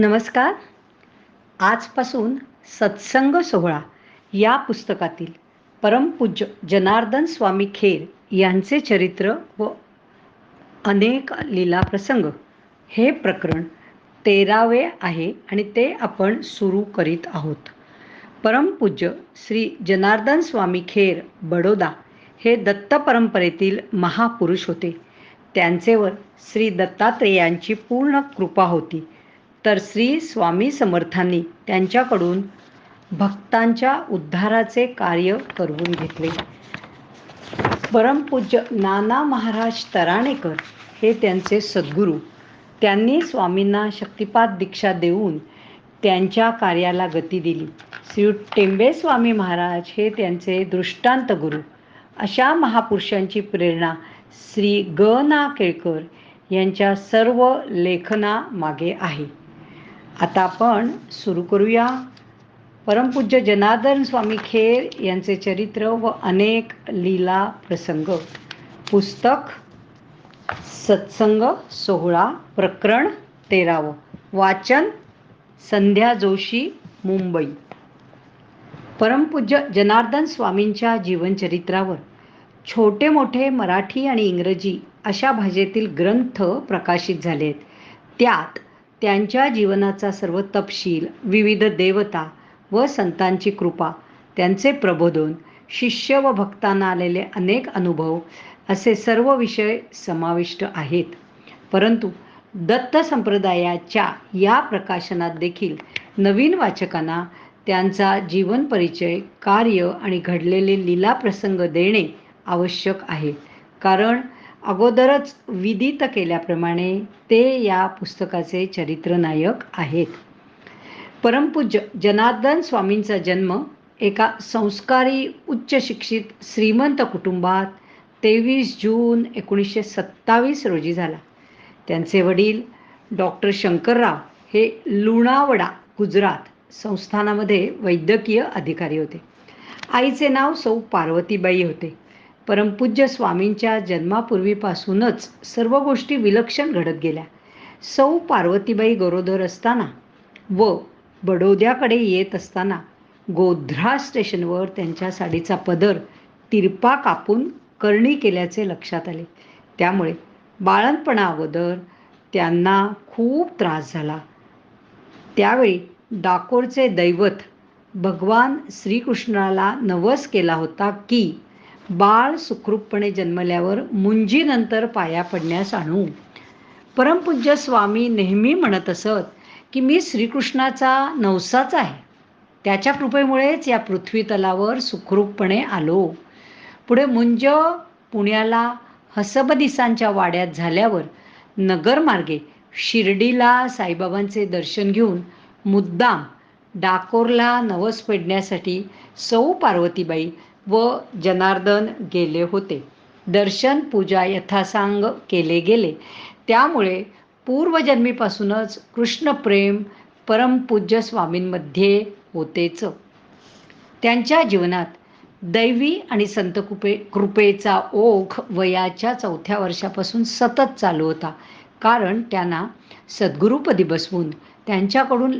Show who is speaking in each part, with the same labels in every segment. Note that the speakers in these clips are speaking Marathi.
Speaker 1: नमस्कार. आजपासून सत्संग सोहळा या पुस्तकातील परमपूज्य जनार्दन स्वामी खेर यांचे चरित्र व अनेक लीला प्रसंग हे प्रकरण तेरावे आहे आणि ते आपण सुरू करीत आहोत. परमपूज्य श्री जनार्दन स्वामी खेर बडोदा हे दत्त परंपरेतील महापुरुष होते. त्यांचेवर श्री दत्तात्रेयांची पूर्ण कृपा होती. तर श्री स्वामी समर्थांनी त्यांच्याकडून भक्तांच्या उद्धाराचे कार्य करवून घेतले. परमपूज्य नाना महाराज तराणेकर हे त्यांचे सद्गुरू. त्यांनी स्वामींना शक्तिपात दीक्षा देऊन त्यांच्या कार्याला गती दिली. श्री टेंबे स्वामी महाराज हे त्यांचे दृष्टांत गुरु. अशा महापुरुषांची प्रेरणा श्री ग ना केळकर यांच्या सर्व लेखनामागे आहे. आता आपण सुरू करूया. परमपूज्य जनार्दन स्वामी खेर यांचे चरित्र व अनेक लीला प्रसंग. पुस्तक सत्संग सोहळा प्रकरण तेरावं. वाचन संध्या जोशी मुंबई. परमपूज्य जनार्दन स्वामींच्या जीवनचरित्रावर छोटे मोठे मराठी आणि इंग्रजी अशा भाषेतील ग्रंथ प्रकाशित झाले आहेत त्यात त्यांच्या जीवनाचा सर्व तपशील विविध देवता व संतांची कृपा त्यांचे प्रबोधन शिष्य व भक्तांना आलेले अनेक अनुभव असे सर्व विषय समाविष्ट आहेत. परंतु दत्त संप्रदायाच्या या प्रकाशनात देखील नवीन वाचकांना त्यांचा जीवन परिचय कार्य आणि घडलेले लीला प्रसंग देणे आवश्यक आहे. कारण अगोदरच विदित केल्याप्रमाणे ते या पुस्तकाचे चरित्रनायक आहेत. परमपूज्य जनार्दन स्वामींचा जन्म एका संस्कारी उच्च शिक्षित श्रीमंत कुटुंबात तेवीस जून एकोणीसशे सत्तावीस रोजी झाला. त्यांचे वडील डॉक्टर शंकरराव हे लुणावडा गुजरात संस्थानामध्ये वैद्यकीय अधिकारी होते. आईचे नाव सौ पार्वतीबाई होते. परमपूज्य स्वामींच्या जन्मापूर्वीपासूनच सर्व गोष्टी विलक्षण घडत गेल्या. सौ पार्वतीबाई गरोदर असताना व बडोद्याकडे येत असताना गोध्रा स्टेशनवर त्यांच्या साडीचा पदर तिरपा कापून करणी केल्याचे लक्षात आले. त्यामुळे बाळणपणा अगोदर त्यांना खूप त्रास झाला. त्यावेळी डाकोरचे दैवत भगवान श्रीकृष्णाला नवस केला होता की बाळ सुखरूपपणे जन्मल्यावर मुंजीनंतर पाया पडण्यास आणू. परमपूज्य स्वामी नेहमी म्हणत असत की मी श्रीकृष्णाचा नवसाच आहे. त्याच्या कृपेमुळेच या पृथ्वी तलावर सुखरूपपणे आलो. पुढे मुंज पुण्याला हसबदिसांच्या वाड्यात झाल्यावर नगरमार्गे शिर्डीला साईबाबांचे दर्शन घेऊन मुद्दाम डाकोरला नवस फेडण्यासाठी सौ पार्वतीबाई व जनार्दन गेले होते. दर्शन पूजा यथासांग केले गेले. त्यामुळे पूर्वजन्मीपासूनच कृष्णप्रेम परमपूज्य स्वामींमध्ये होतेच. त्यांच्या जीवनात दैवी आणि संत कृपे कृपेचा ओघ वयाच्या चौथ्या वर्षापासून सतत चालू होता. कारण त्यांना सद्गुरुपदी बसवून त्यांच्याकडून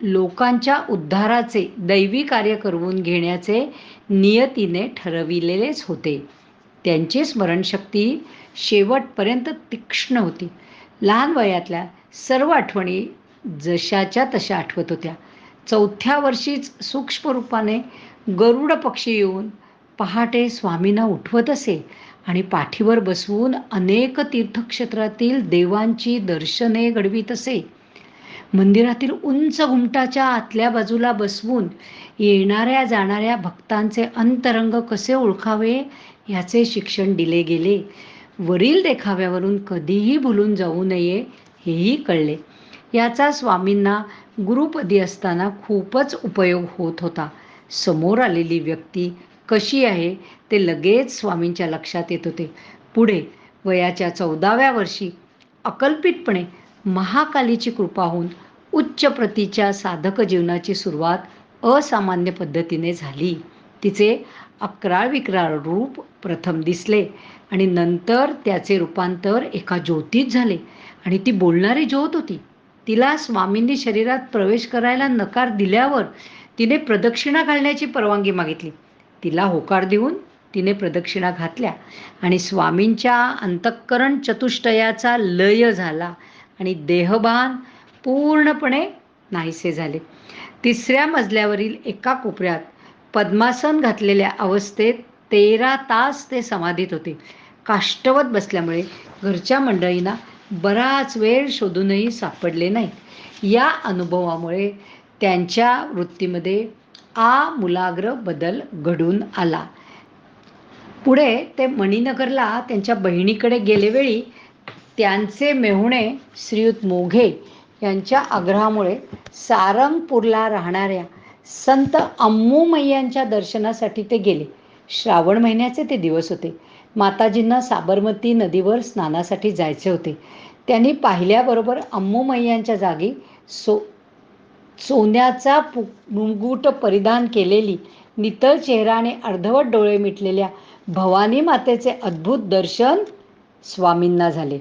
Speaker 1: लोकांच्या उद्धाराचे दैवी कार्य करवून घेण्याचे नियतीने ठरविलेलेच होते. त्यांची स्मरणशक्ती शेवटपर्यंत तीक्ष्ण होती. लहान वयातल्या सर्व आठवणी जशाच्या तशा आठवत होत्या. चौथ्या वर्षीच सूक्ष्म रूपाने गरुड पक्षी येऊन पहाटे स्वामींना उठवत असे आणि पाठीवर बसवून अनेक तीर्थक्षेत्रातील देवांची दर्शने घडवीत असे. मंदिरातील उंच घुमटाच्या आतल्या बाजूला बसवून येणाऱ्या जाणाऱ्या भक्तांचे अंतरंग कसे ओळखावे याचे शिक्षण दिले गेले. वरील देखाव्यावरून कधीही भुलून जाऊ नये हेही कळले. याचा स्वामींना गुरुपदी असताना खूपच उपयोग होत होता. समोर आलेली व्यक्ती कशी आहे ते लगेच स्वामींच्या लक्षात येत होते. पुढे वयाच्या चौदाव्या वर्षी अकल्पितपणे महाकालीची कृपा होऊन उच्च प्रतीच्या साधक जीवनाची सुरुवात असामान्य पद्धतीने झाली. तिचे अकराळ विक्राळ रूप प्रथम दिसले आणि नंतर त्याचे रूपांतर एका ज्योतीत झाले आणि ती बोलणारी ज्योत होती. तिला स्वामींनी शरीरात प्रवेश करायला नकार दिल्यावर तिने प्रदक्षिणा घालण्याची परवानगी मागितली. तिला होकार देऊन तिने प्रदक्षिणा घातल्या आणि स्वामींच्या अंतःकरण चतुष्टयाचा लय झाला आणि देहभान पूर्णपणे नाहीसे झाले. तिसऱ्या मजल्यावरील एका कोपऱ्यात पद्मासन घातलेल्या अवस्थेत तेरा तास ते समाधीत होते. काष्टवत बसल्यामुळे घरच्या मंडळींना बराच वेळ शोधूनही सापडले नाही. या अनुभवामुळे त्यांच्या वृत्तीमध्ये आमूलाग्र बदल घडून आला. पुढे ते मणिनगरला त्यांच्या बहिणीकडे गेलेवेळी त्यांचे मेहुणे श्रीयुत मोघे यांच्या आग्रहामुळे सारंगपूरला राहणाऱ्या संत अम्मूमय्यांच्या दर्शनासाठी ते गेले. श्रावण महिन्याचे ते दिवस होते. माताजींना साबरमती नदीवर स्नानासाठी जायचे होते. त्यांनी पाहिल्याबरोबर अम्मूमय्यांच्या जागी सो सोन्याचा पु मुंगूट परिधान केलेली नितळ चेहरा आणि अर्धवट डोळे मिटलेल्या भवानी मातेचे अद्भुत दर्शन स्वामींना झाले.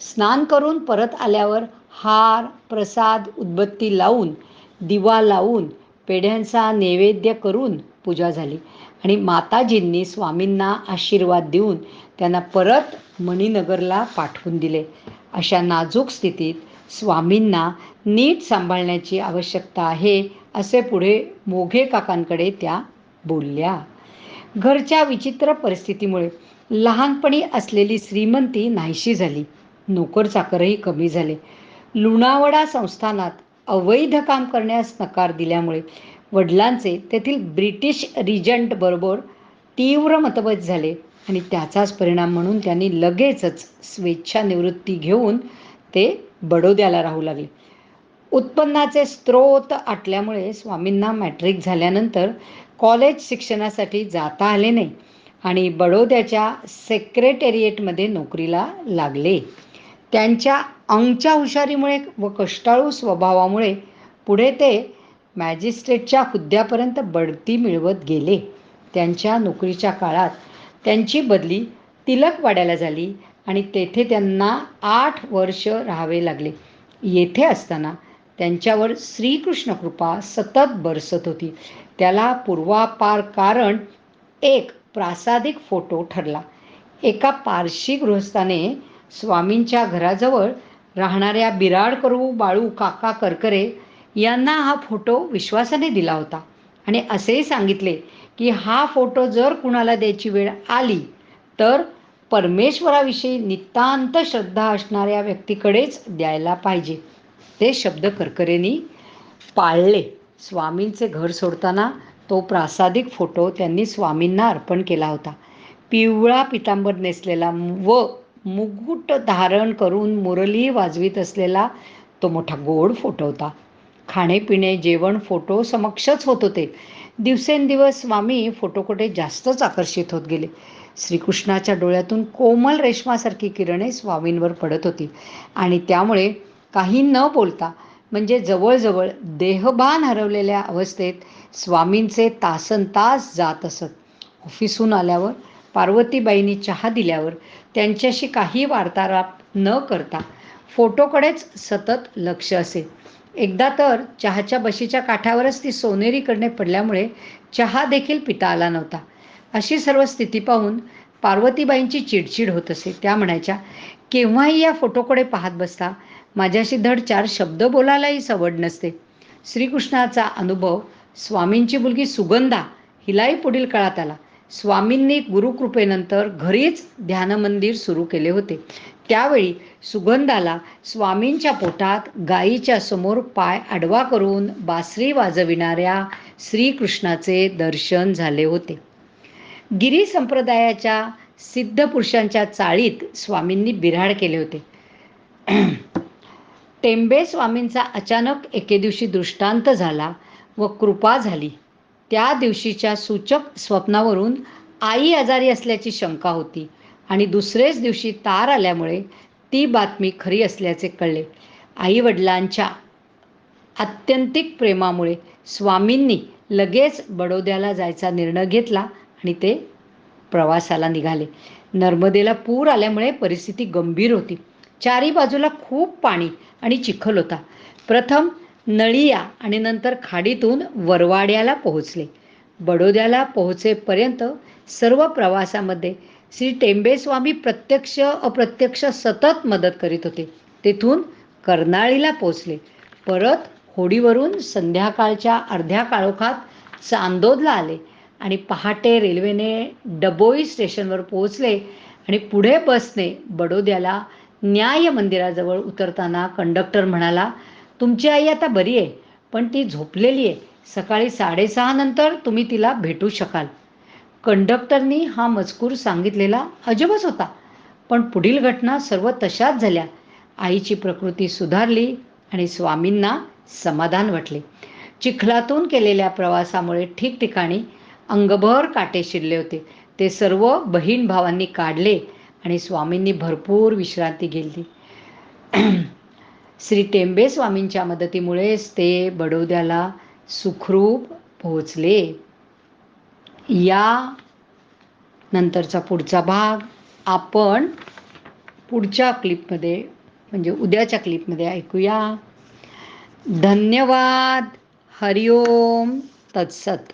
Speaker 1: स्नान करून परत आल्यावर हार प्रसाद उदबत्ती लावून दिवा लावून पेढ्यांचा नैवेद्य करून पूजा झाली. आणि माताजींनी स्वामींना आशीर्वाद देऊन त्यांना परत मणिनगरला पाठवून दिले. अशा नाजूक स्थितीत स्वामींना नीट सांभाळण्याची आवश्यकता आहे असे पुढे मोघे काकांकडे त्या बोलल्या. घरच्या विचित्र परिस्थितीमुळे लहानपणी असलेली श्रीमंती नाहीशी झाली. नोकर चाकरही कमी झाले. लुणावडा संस्थानात अवैध काम करण्यास नकार दिल्यामुळे वडिलांचे तेथील ब्रिटिश रिजंट बरोबर तीव्र मतभेद झाले आणि त्याचाच परिणाम म्हणून त्यांनी लगेचच स्वेच्छानिवृत्ती घेऊन ते बडोद्याला राहू लागले. उत्पन्नाचे स्रोत आटल्यामुळे स्वामींना मॅट्रिक झाल्यानंतर कॉलेज शिक्षणासाठी जाता आले नाही आणि बडोद्याच्या सेक्रेटेरिएटमध्ये नोकरीला लागले. त्यांच्या अंगच्या हुशारीमुळे व कष्टाळू स्वभावामुळे पुढे ते मॅजिस्ट्रेटच्या हुद्द्यापर्यंत बढती मिळवत गेले. त्यांच्या नोकरीच्या काळात त्यांची बदली तिलकवाड्याला झाली आणि तेथे त्यांना आठ वर्ष राहावे लागले. येथे असताना त्यांच्यावर श्रीकृष्ण कृपा सतत बरसत होती. त्याला पूर्वापार कारण एक प्रासादिक फोटो ठरला. एका पारशी गृहस्थाने स्वामींच्या घराजवळ राहणाऱ्या बिराडकरू बाळू काका करकरे यांना हा फोटो विश्वासाने दिला होता. आणि असेही सांगितले की हा फोटो जर कुणाला द्यायची वेळ आली तर परमेश्वराविषयी नितांत श्रद्धा असणाऱ्या व्यक्तीकडेच द्यायला पाहिजे. ते शब्द करकरेंनी पाळले. स्वामींचे घर सोडताना तो प्रासादिक फोटो त्यांनी स्वामींना अर्पण केला होता. पिवळा पितांबर नेसलेला व मुकुट धारण करून मुरली वाजवीत असलेला तो मोठा गोड फोटो होता. खाणेपिणे जेवण फोटो समक्षच होत होते. दिवसेंदिवस स्वामी फोटोकडे जास्तच आकर्षित होत गेले. श्रीकृष्णाच्या डोळ्यातून कोमल रेशमासारखी किरणे स्वामींवर पडत होती. आणि त्यामुळे काही न बोलता म्हणजे जवळजवळ देहभान हरवलेल्या अवस्थेत स्वामींचे तासन तास जात असत. ऑफिसहून आल्यावर पार्वतीबाईंनी चहा दिल्यावर त्यांच्याशी काही वार्तालाप न करता फोटोकडेच सतत लक्ष असे. एकदा तर चहाच्या बशीच्या काठावरच ती सोनेरी करणे पडल्यामुळे चहा देखील पिता आला नव्हता. अशी सर्व स्थिती पाहून पार्वतीबाईंची चिडचिड होत असे. त्या म्हणायच्या केव्हाही या फोटोकडे पाहत बसता माझ्याशी धड चार शब्द बोलायलाही सवड नसते. श्रीकृष्णाचा अनुभव स्वामींची मुलगी सुगंधा हिलाही पुढील काळात आला. स्वामींनी गुरुकृपेनंतर घरीच ध्यानमंदिर सुरू केले होते. त्यावेळी सुगंधाला स्वामींच्या पोटात गायीच्या समोर पाय आडवा करून बासरी वाजविणाऱ्या श्रीकृष्णाचे दर्शन झाले होते. गिरी संप्रदायाच्या सिद्ध पुरुषांच्या चाळीत स्वामींनी बिऱ्हाड केले होते. टेंबे स्वामींचा अचानक एके दिवशी दृष्टांत झाला व कृपा झाली. त्या दिवशीच्या सूचक स्वप्नावरून आई आजारी असल्याची शंका होती आणि दुसरेच दिवशी तार आल्यामुळे ती बातमी खरी असल्याचे कळले. आईवडिलांच्या आत्यंतिक प्रेमामुळे स्वामींनी लगेच बडोद्याला जायचा निर्णय घेतला आणि ते प्रवासाला निघाले. नर्मदेला पूर आल्यामुळे परिस्थिती गंभीर होती. चारी बाजूला खूप पाणी आणि चिखल होता. प्रथम नळिया आणि नंतर खाडीतून वरवाड्याला पोहोचले. बडोद्याला पोहोचेपर्यंत सर्व प्रवासामध्ये श्री टेंबेस्वामी प्रत्यक्ष अप्रत्यक्ष सतत मदत करीत होते. तेथून कर्नाळीला पोचले परत होडीवरून संध्याकाळच्या अर्ध्या काळोखात चांदोदला आले आणि पहाटे रेल्वेने डबोई स्टेशनवर पोहोचले आणि पुढे बसने बडोद्याला न्याय मंदिराजवळ उतरताना कंडक्टर म्हणाला तुमची आई आता बरी आहे पण ती झोपलेली आहे. सकाळी साडेसहा नंतर तुम्ही तिला भेटू शकाल. कंडक्टरनी हा मजकूर सांगितलेला अजबच होता. पण पुढील घटना सर्व तशाच झाल्या. आईची प्रकृती सुधारली आणि स्वामींना समाधान वाटले. चिखलातून केलेल्या प्रवासामुळे ठिकठिकाणी अंगभर काटे शिरले होते. ते सर्व बहीण भावांनी काढले आणि स्वामींनी भरपूर विश्रांती घेतली. श्री टेंबे स्वामींच्या मदतीमुळेच ते बडोद्याला सुखरूप पोहोचले. या नंतरचा पुढचा भाग आपण पुढच्या क्लिपमध्ये म्हणजे उद्याच्या क्लिपमध्ये ऐकूया. धन्यवाद. हरिओम. तत्सत.